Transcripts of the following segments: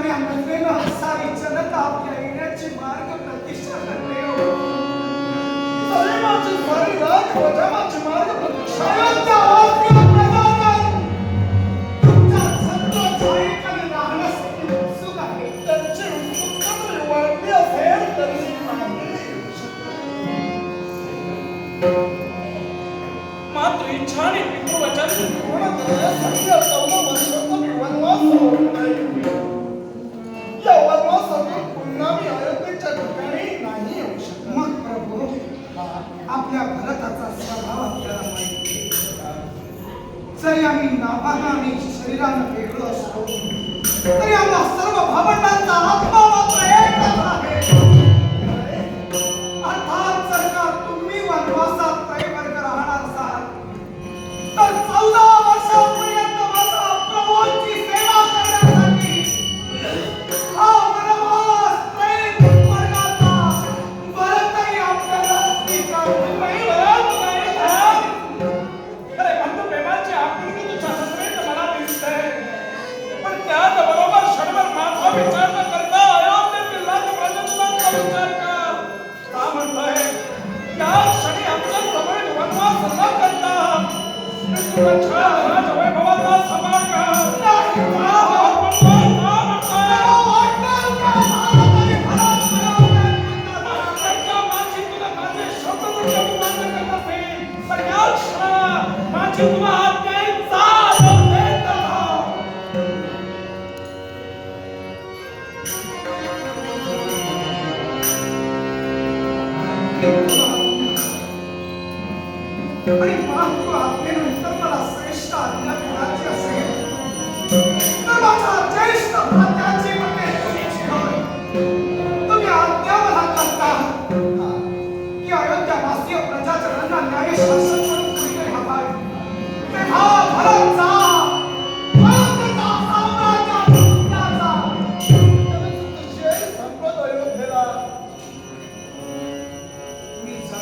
અને અમૃતબેનો હસાવી જનતા આપ્યા એનાથી માર્ગ પ્રતિષ્ઠા કરને હો તમે માચું મારી રાત ખોજામાં માર્ગ પ્રતિષ્ઠા જનતા આપ્યા માત્ર ઈચ્છાને પિતૃવચન પૂર્ણ કરે સત્ય સૌનો મનુષ્ય વનવાસ जरी आम्ही नापाका आणि शरीरानं वेगळं असतो तरी आम्हाला सर्व भावंडांचा आत्मा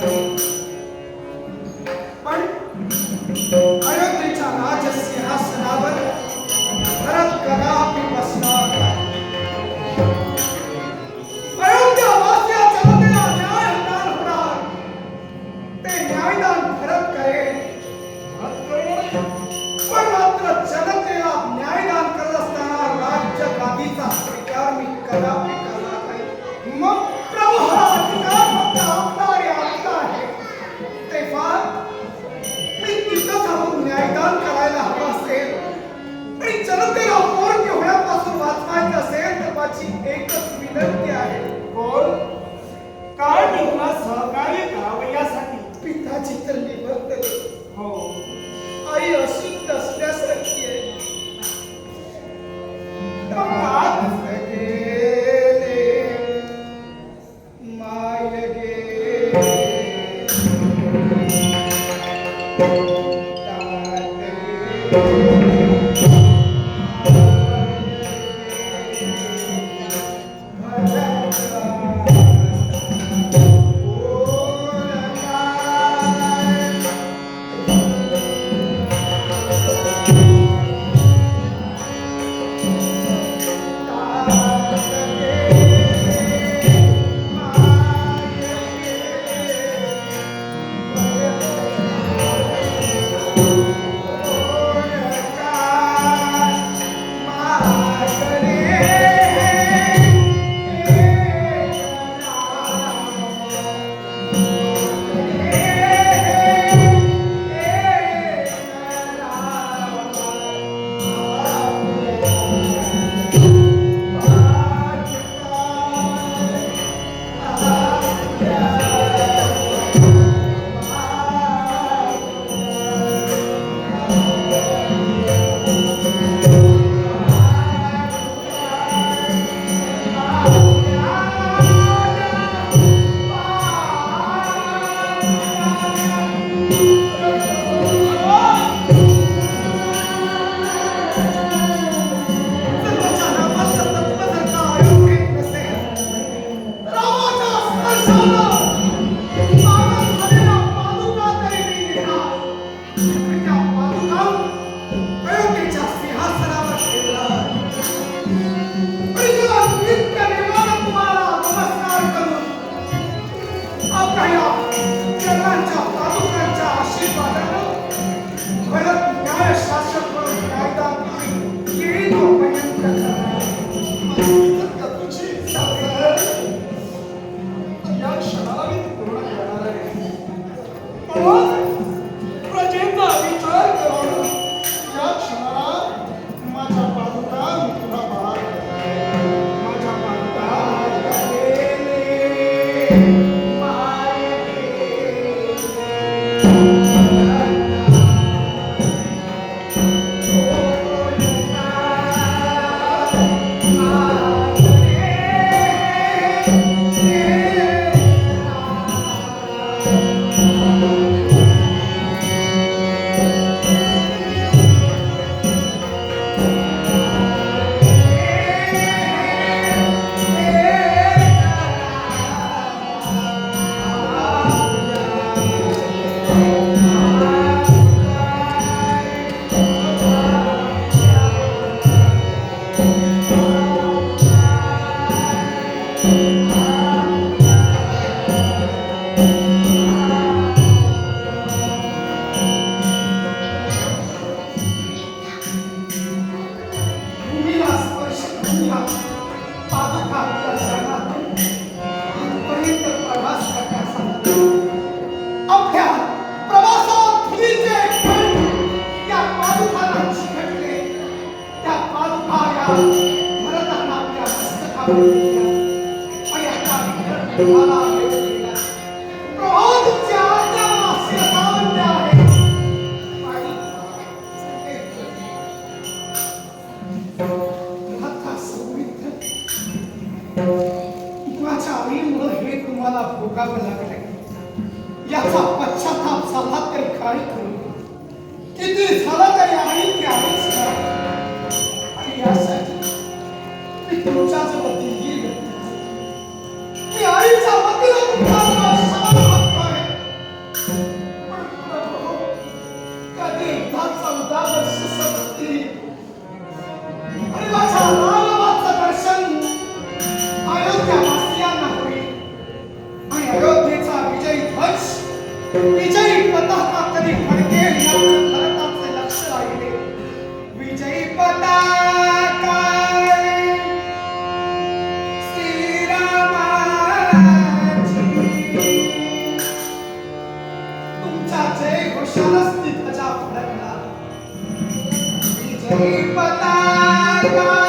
Thank you. माझी तर निबंध आई अशी Thank you. मला भोगावं लागलं याचा पश्चाताप झाला तरी काय करू किती झाला तरी आणि की आहेच आणि यासाठी मी तुमच्याच पती येईल मी आईचा पती Hey, Patata!